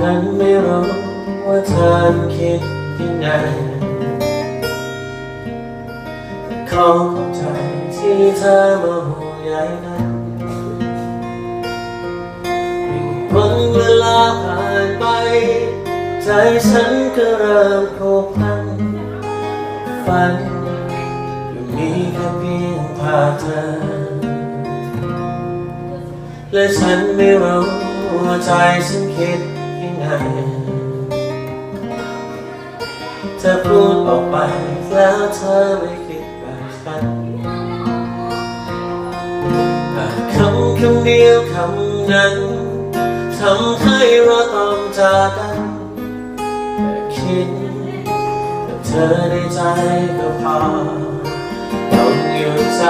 ฉันไม่รู้ว่าเธอคิดยังไงเข้าใจที่เธอมาห่วงใยนั้นวันเวลาผ่านไป ใจฉันก็เริ่มผูกพันฝันอะมีแค่เพียงพาเธอ และฉันไม่รู้ว่าใจฉันคิด ยังไงเธอพูดออกไปแล้วเธอไม่คิดแบบฉันแต่คำคำเดียวคำนั้นทำให้เราต้องจากกันแต่คิดกับเธอในใจก็พอต้องหยุดใจ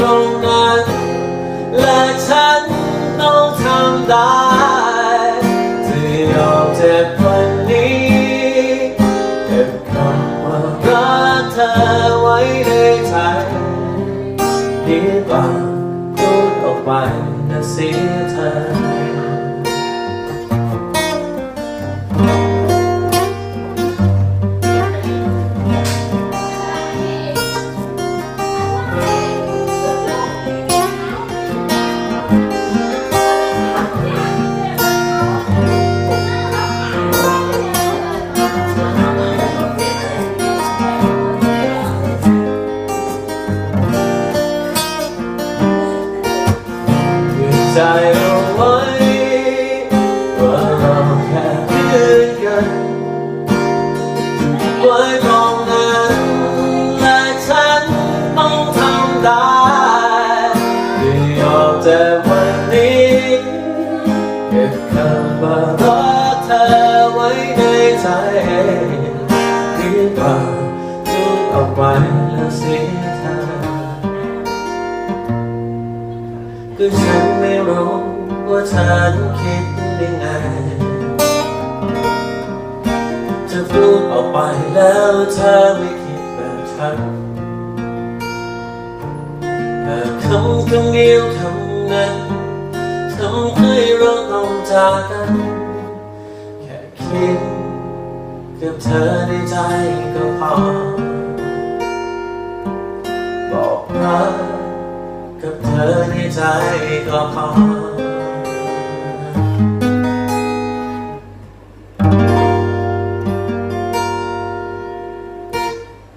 ตรงนั้น และฉันต้องทำได้ที่ยอมเจ็บวันนี้เก็บคำว่ารักเธอไว้ในใจดีกว่าพูดออกไปและเสียเธอ ใจเอาไว้ว่าเราแค่เพื่อนกันไว้ตรงนั้นและฉันต้องทำได้ที่ยอมแต่วันนี้เก็บคำว่ารักเธอไว้ในใจดีกว่าพูดออกไว้ ก็ฉันไม่รู้ว่าเธอต้องคิดยังไง จะพูดออกไปแล้วเธอไม่คิดแบบฉันแต่คำคำเดียวคำนั้นทำให้เราต้องจากกัน แค่คิดกับเธอในใจก็พอบอกรัก กับเธอในใจก็พอ